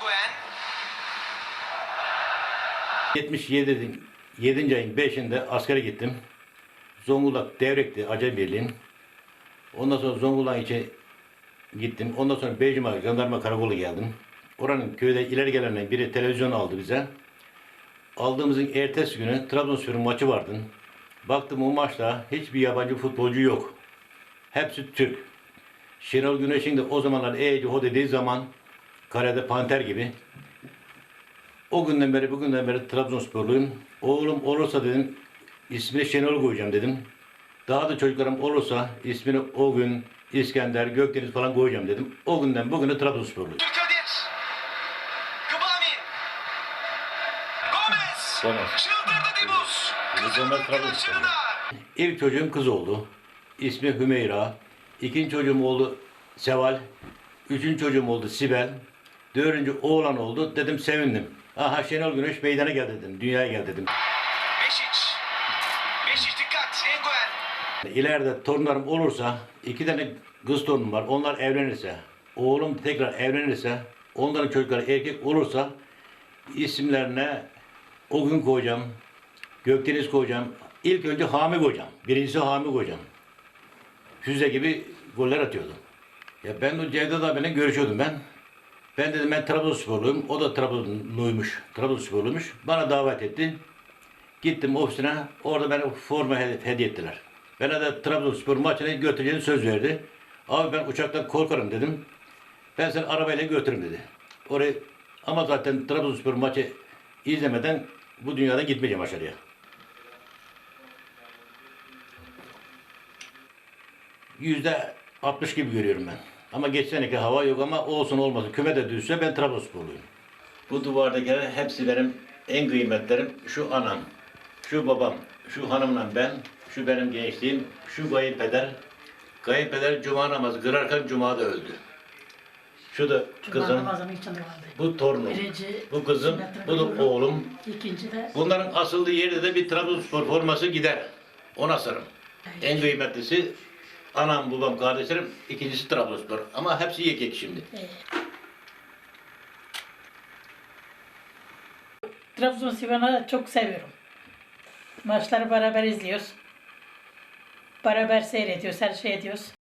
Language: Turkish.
Nguyen. 77 7. ayın 5'inde askere gittim. Zonguldak Devrek'ti Acem Birliği'nin. Ondan sonra Zonguldak içe gittim. Ondan sonra Beycuma Jandarma Karakolu geldim. Oranın köyde ileri gelenler biri televizyon aldı bize. Aldığımızın ertesi günü Trabzonspor'un maçı vardı. Baktım o maçta hiçbir yabancı futbolcu yok. Hepsi Türk. Şenol Güneş'in de o zamanlar Eğici Ho dediği zaman karede panter gibi. O günden beri bugünden beri Trabzonsporluyum. Oğlum olursa dedim ismini Şenol koyacağım dedim. Daha da çocuklarım olursa ismini o gün İskender, Gökdeniz falan koyacağım dedim. O günden bugüne Trabzonsporluyum. Gomez. Çıldırdı Dibus. Kızılın. İlk çocuğum kız oldu. İsmi Hümeyra. İkinci çocuğum oldu Seval. Üçüncü çocuğum oldu Sibel. Dördüncü oğlan oldu. Dedim sevindim. Aha Şenol Güneş meydana gel dedim. Dünyaya gel dedim. Beşic. Beşic dikkat. Enguen. İleride torunlarım olursa, iki tane kız torunum var. Onlar evlenirse, oğlum tekrar evlenirse, onların çocukları erkek olursa isimlerine o gün koyacağım. Gökdeniz koyacağım. İlk önce Hami koyacağım. Birincisi Hami koyacağım. Füze gibi goller atıyordu. Ya ben o Cevdet abiyle görüşüyordum ben. Ben dedim ben Trabzonsporluyum. O da Trabzonluymuş. Trabzonsporluymuş. Bana davet etti. Gittim ofisine. Orada bana forma hedi- hediye ettiler. Bana da Trabzonspor maçına götüreceğini söz verdi. Abi ben uçaktan korkarım dedim. Ben seni arabayla götürürüm dedi. Oraya ama zaten Trabzonspor maçı izlemeden bu dünyadan gitmeyeceğim aşağıya. Yüzde 60 gibi görüyorum ben. Ama geçen seneki hava yok ama olsun olmasın. Küme de düşse ben Trabzonsporluyum. Bu duvardakiler hepsi benim en kıymetlerim. Şu anam, şu babam, şu hanımla ben, şu benim gençliğim, şu kayınpeder. Kayınpeder cuma namazı kırarken cumada öldü. Şu da kızım, bu torunum, bu kızım, bu da oğlum. İkinci de Bunların asıldığı yerde de bir Trabzonspor forması gider. Ona sarım. En kıymetlisi anam, babam, kardeşlerim. ikincisi Trabzonspor. Ama hepsi yekek şimdi. Trabzonspor'u çok seviyorum. Maçları beraber izliyoruz. Beraber seyrediyoruz, her şey ediyoruz.